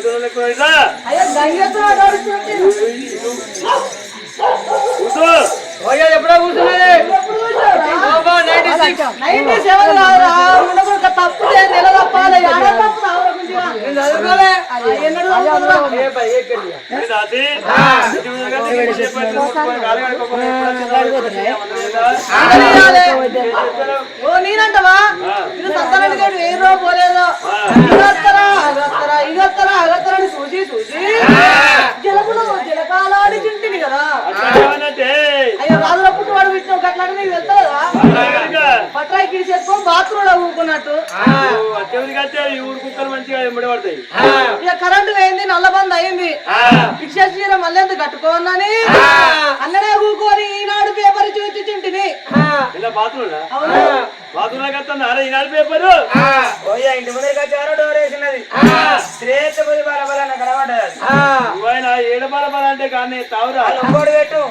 ওজন অনেক হয়ে భిక్ష చీర మళ్ళీ కట్టుకోనని అన్ననే? ఊకొని ఈనాడు పేపర్ చూసి చింటిని బాత్రూమ్ అవును బాత్రూమ్ వస్తుంది అరే ఈనాడు పేపరు ఓయ్యా ఇంటి ముందరికి వచ్చారో డోర్ వేసినది. శ్రేష్ఠ పోయి బలబల నువ్వైన ఏడు బల బల అంటే కానీ తావురా ఇంకోటి పెట్టు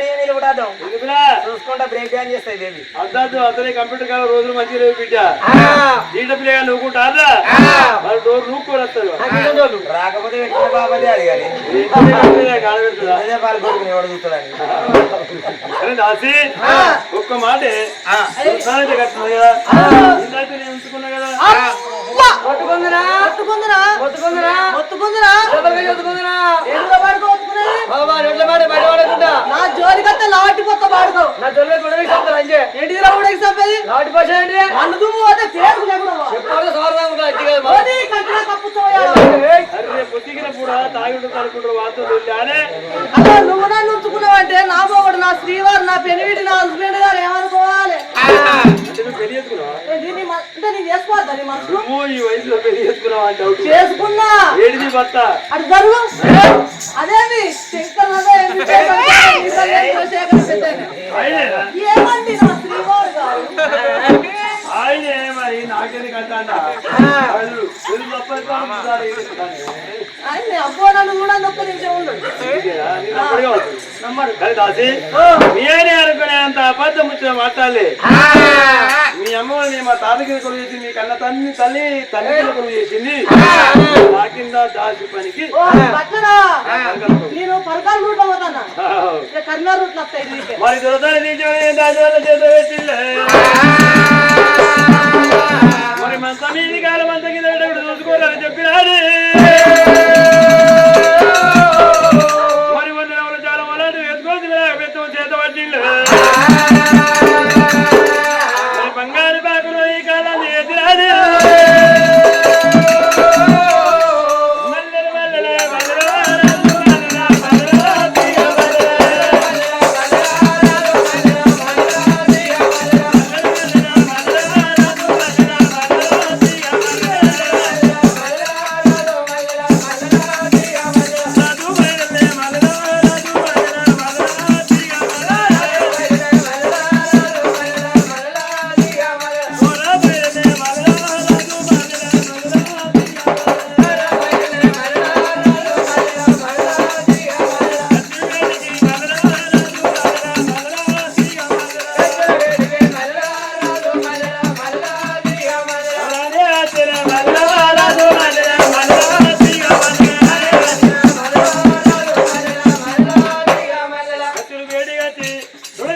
టీవీ నిలబడదాం ఎందుకురా చూసుకుంటా బ్రేక్ డాన్స్ చేస్తాయి బేబీ. అద్దాదు కంప్యూటర్ కాలం రోజులు మంచిగా లేవు బిడ్డ. డోర్ నూక్కొని వస్తారు. రాకపోతే పెట్టిన బాబాదే అడగాలి అదే పాలు కొడుకుని ఎవడు చూస్తాడని. అరే దాసి ఒక్క మాటే. ఉంచుకున్నా కదా? అమ్మా! కొట్టుకుందిరా ఒత్తుకుందిరా కొట్టుకుందిరా ఒత్తుకుందిరా లోపలికి కొట్టుకుందిరా ఎదురుగా పడుకో ఒత్తుకునేది బాబా రెడ్ల మాట బయట పడకుండా నా జోలికత్తే పాడుకో నా కొడవి చెప్తారు అంజే? ఏంటి రౌడకి సంపేది లాటి భాష ఏంటి? నన్ను దుమ్ము పోతే తేరుకు లేకుండా ఎప్పుడు సోరదాం కూడా అట్టి కాదు మరి. ఓది కంటిలో కప్పుతోయాలి అరే పొద్దుగిన కూడా తాగి ఉంటుంది అనుకుంటారు అనే అలా నువ్వు నన్ను భర్త అటు జరుగు. అదేమి శంకర్ అదే ఏమండి నా శ్రీవారు గారు? ఆయనే మరి ఆయన అబ్బో నన్ను కూడా ఒక్క నిమిషం ఉండు నమ్మడు కానీ దాసి నేనే అనుకునే అంత అబద్ధం వచ్చిన మాట్లాడలే. మీ అమ్మ నీ మా తాతకి కొడుకు చేసింది మీ కన్న తల్లి తల్లి తల్లి కొడుకు చేసింది. నా కింద దాసి పనికి. నేను పరకాల రూట్ కర్నూలు రూట్లు వస్తాయి మరి దొరదాన్ని తీర్చమని దాని వల్ల చేత పెట్టిండే మరి మంత మీది కాలం అంత కింద చూసుకోరని చెప్పినాడు.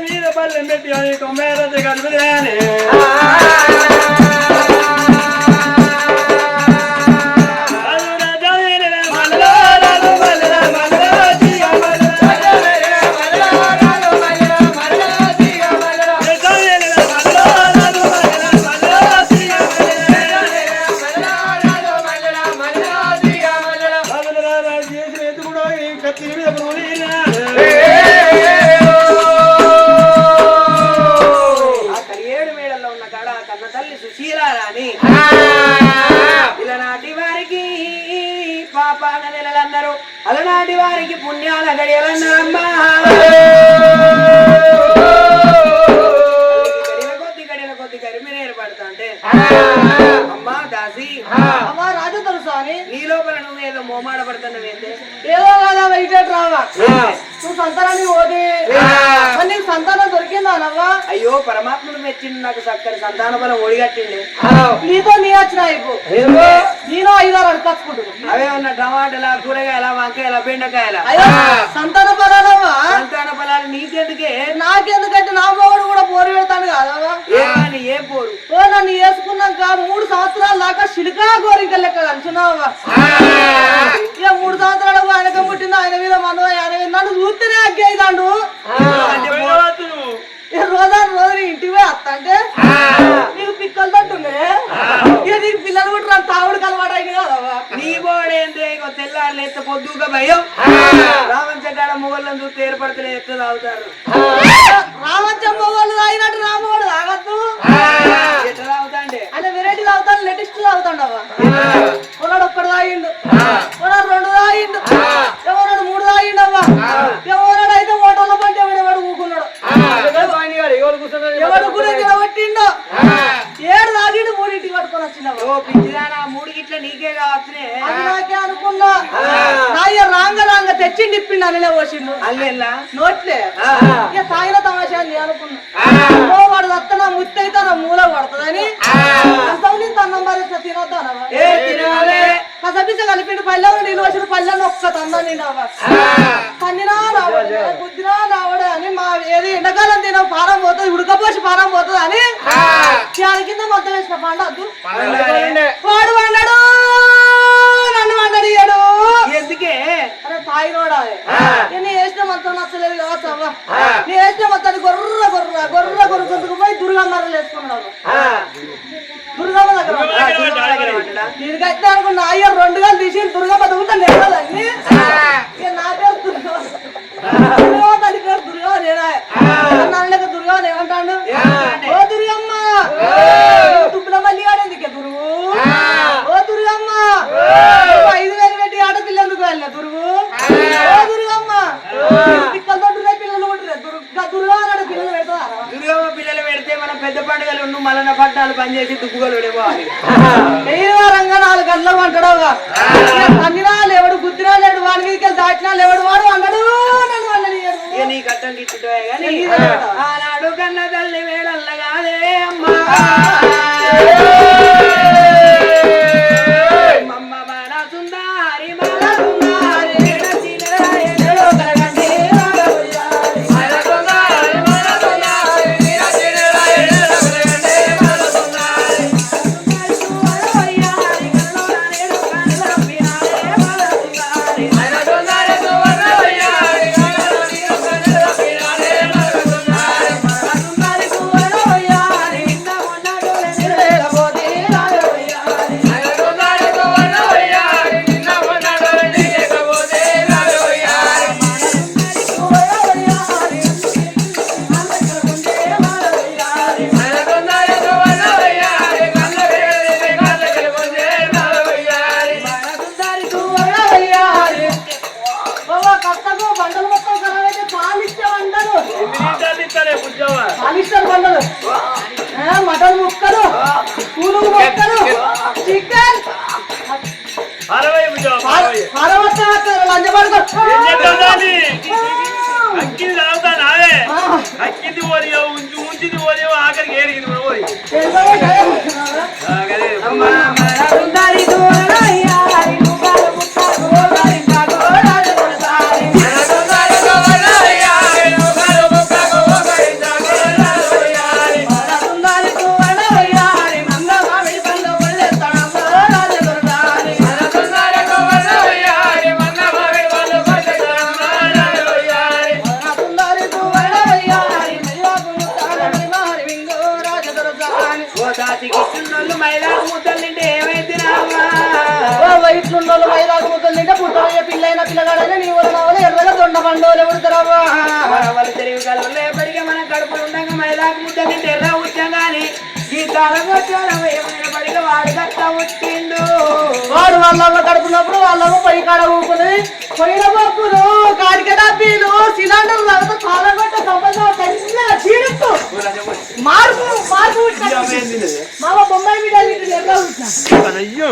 మీద పల్లెం పెట్టి అని తొంభై రోజు కనిపించాలి సంతాన ఒడిగట్టిండు. నీతో నీ వచ్చిన నేను ఐదారు అవే ఉన్న టమాటాల కూరగాయల వంకాయల బెండకాయల. ఎట్లా తాగుతారు? తినొద్దానా ఏ తినాలే. కసపిస కలిపిండు పల్లెలు నేను వచ్చిన పల్లెను ఒక్క తన్నా తన్నినా రావడే గుద్దినా రావడే అని మా ఏది ఎండాకాలం తిన పారం పోతుంది ఉడకపోసి పారం పోతుంది అని దాని కింద మొత్తం వేసిన పండద్దు వాడు వండడు నన్ను వండడియాడు ఎందుకే? అరే తాయినోడా నేను వేసిన మొత్తం నచ్చలేదు కావచ్చు అవ్వ. నేను వేసిన మొత్తాన్ని గొర్ర గొర్ర గొర్ర గొర్ర గొర్రకు పోయి దుర్గంధారాలు వేసుకున్నాను దుర్గమ్మ దగ్గర దీనికి అయితే రెండు గంటలు తీసి దుర్గమ్మ దుర్గుతా నేను నా పేరు ಅಕ್ಕಿಂದ ನಾವೇ ಅಕ್ಕಿಂದು ಓರಿ ಉಂಜು ಉಂಜಿದ ಓರಿ ಆಕರಿಗೆ ಹೇಳಿದ್ರು ಓರಿ తాయి రాకపోతుంది తింటే పుట్టయ్య పిల్లైన పిల్లగాడైనా నీ వల్ల కావాలి ఎర్రగా దొండ పండుగలు ఎప్పుడు తెరవా తెలివి కలవలే ఎప్పటికీ మనం కడుపులు ఉండగా మైదాకు ముద్ద తింటే ఎర్ర వాడు వాళ్ళ కడుపున్నప్పుడు వాళ్ళ పొయ్యి కాడ ఊపుతుంది పొయ్యిన పప్పులు కాడిక డబ్బీలు సిలిండర్ తర్వాత మార్పు మార్పు మామ బొమ్మాయి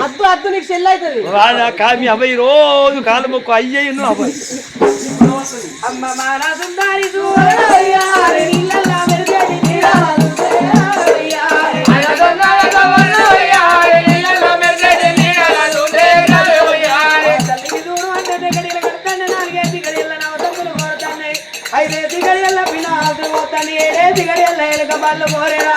అద్దు అద్దు నీకు సెల్ అవుతుంది. కామి అబ్బాయి రోజు కాలు మొక్కు అయ్యి అబ్బాయి. అమ్మ మారా సుందారి నీడే సిగరెళ్ళ ఎలుక పళ్ళు కోరేరా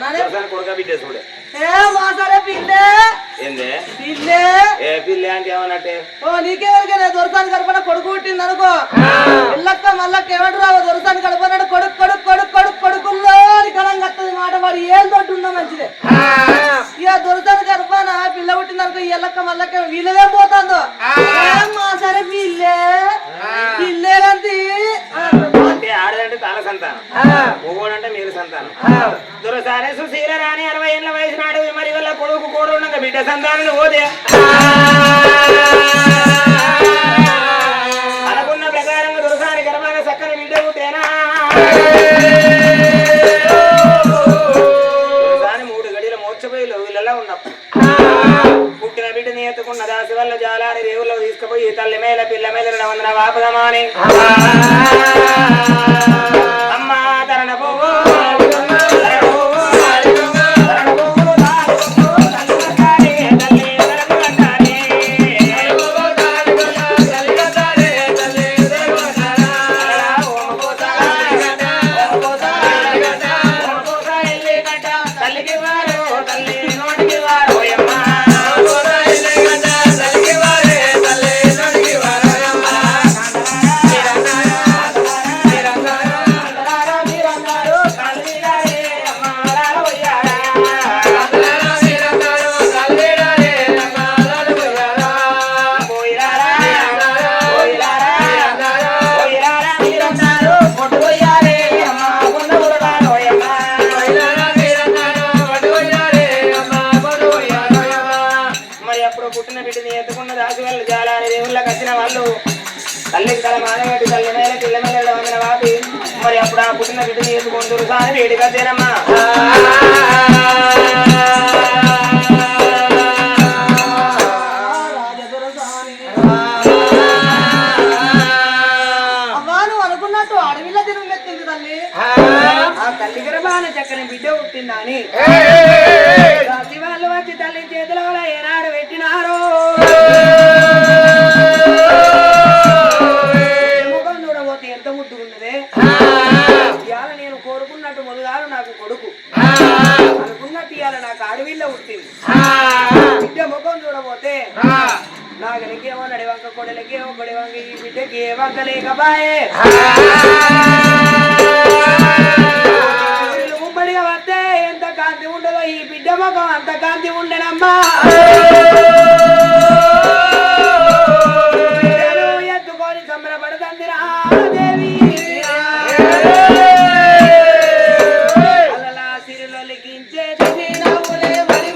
離れ。ダこの髪ですこれ。వాపదమాని వేడిగా తినమ్మా తల్లి. గర్భాన చక్కని బిడ్డ పుట్టిందని వాళ్ళు వచ్చి తల్లి చేతిలో ఎనాడు పెట్టినారు. పుట్టింది బిడ్డ ముఖం చూడబోతే. నాగలికేమో నడివంక కొడలకేమో కొడివంక ఈ బిడ్డకి ఏ వంక లేకబాయే ఉమ్మడిగా వస్తే ఎంత కాంతి ఉండదో ఈ బిడ్డ ముఖం అంత కాంతి ఉండనమ్మా. ఎత్తుకొని సంబరపడతంది రాదే చెట్టినవులే మరి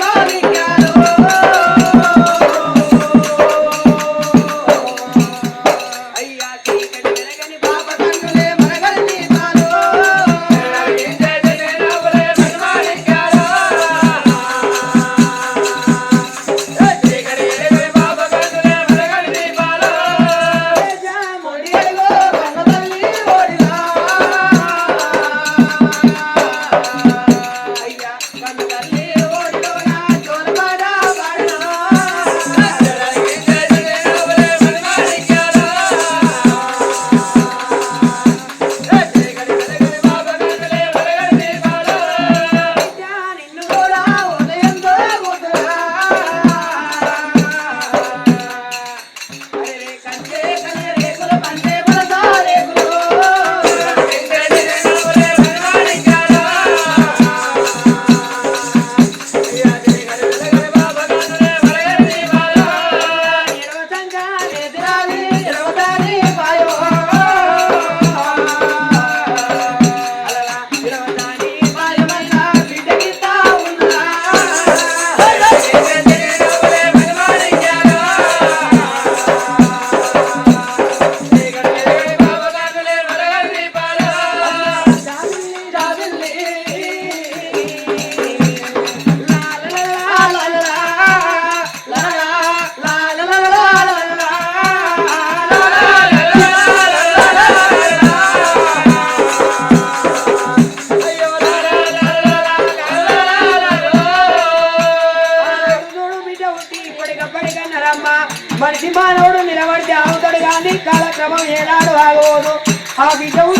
விடம்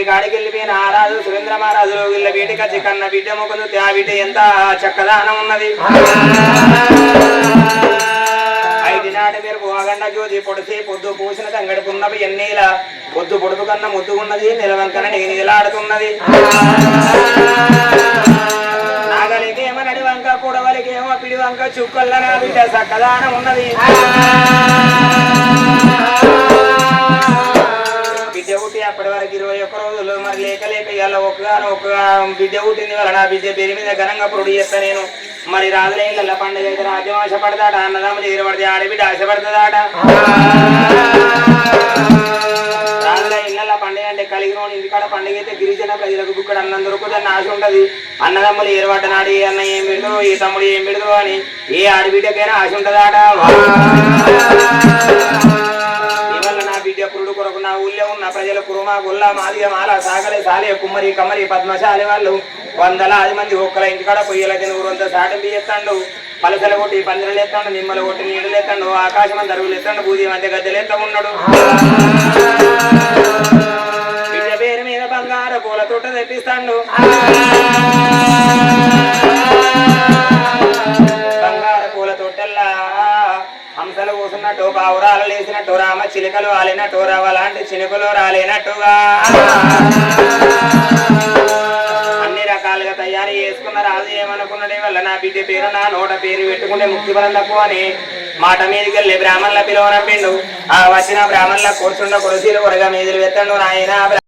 మరి కాడికి వెళ్ళిపోయిన ఆ రాజు సురేంద్ర మహారాజు వీళ్ళ వీటికి కచ్చి కన్న బిడ్డ ముఖం ఆ బిడ్డ ఎంత చక్కదానం ఉన్నది. ఐదు నాటి మీరు పోగండ జ్యోతి పొడిసి పొద్దు పూసిన తంగడి ఎన్ని ఎన్నీల పొద్దు పొడుపు కన్న ముద్దుకున్నది నిలవంకన నీలాడుతున్నది నాగలికేమో నడి వంక కూడవలికేమో పిడి వంక చుక్కల్ల నా బిడ్డ చక్కదానం ఉన్నది. బిడ్డ అప్పటి వరకు ఇరవై ఒక్క రోజులు మరి లేక లేక ఇవాళ ఒక్కగాను ఒక బిడ్డ పుట్టింది వల్ల నా బిడ్డ పేరు మీద ఘనంగా పొడి చేస్తా నేను. మరి రాజుల ఇళ్ళ పండుగ అయితే రాజ్యం ఆశపడతాడ అన్నదమ్ములు ఎగిరబడితే ఆడబిడ్డ ఆశపడుతుందాట. రాజుల ఇళ్ళ పండుగ అంటే కలిగిన ఇంటికాడ పండుగ అయితే గిరిజన ప్రజలకు బుక్కడ అన్నం దొరుకుతుందని ఆశ ఉంటది. అన్నదమ్ములు ఏర్పడ్డ నాడు ఏ అన్న ఏం పెడదు ఏ తమ్ముడు ఏం పెడదు అని ఏ ఆడబిడ్డకైనా ఆశ ఉంటదాట. ఉన్న నా ఊళ్ళో ఉన్న ప్రజలు కురుమ గుల్ల మాదిగ మాల సాగలే సాలే కుమ్మరి కమ్మరి పద్మశాలి వాళ్ళు. వందలాది మంది ఒక్కల ఇంటికాడ పొయ్యల తిని సాటం సాటింపు పలసలు కొట్టి పందిరలు ఎత్తాడు నిమ్మలు కొట్టి నీడలు ఎత్తాడు ఆకాశం అంత అరుగులు ఎత్తాడు బూది మధ్య గద్దెలు ఎత్తా ఉన్నాడు. బిడ్డ పేరు మీద బంగారు పూల తోట తెప్పిస్తాడు. పావురాలు లేచినట్టు రామ చిలుకలు ఆలినట్టు రవ లాంటి చిలుకలు రాలేనట్టుగా. అన్ని రకాలుగా తయారు చేసుకున్న రాజు ఏమనుకున్నది? వల్ల నా బిడ్డ పేరు నా నోట పేరు పెట్టుకుంటే ముక్తి బలం తక్కువ అని మాట మీదకి వెళ్ళి బ్రాహ్మణుల పిలువనంపిండు. ఆ వచ్చిన బ్రాహ్మణుల కూర్చుండ కురసీలు కొరగా మీదులు వెత్తండు నాయన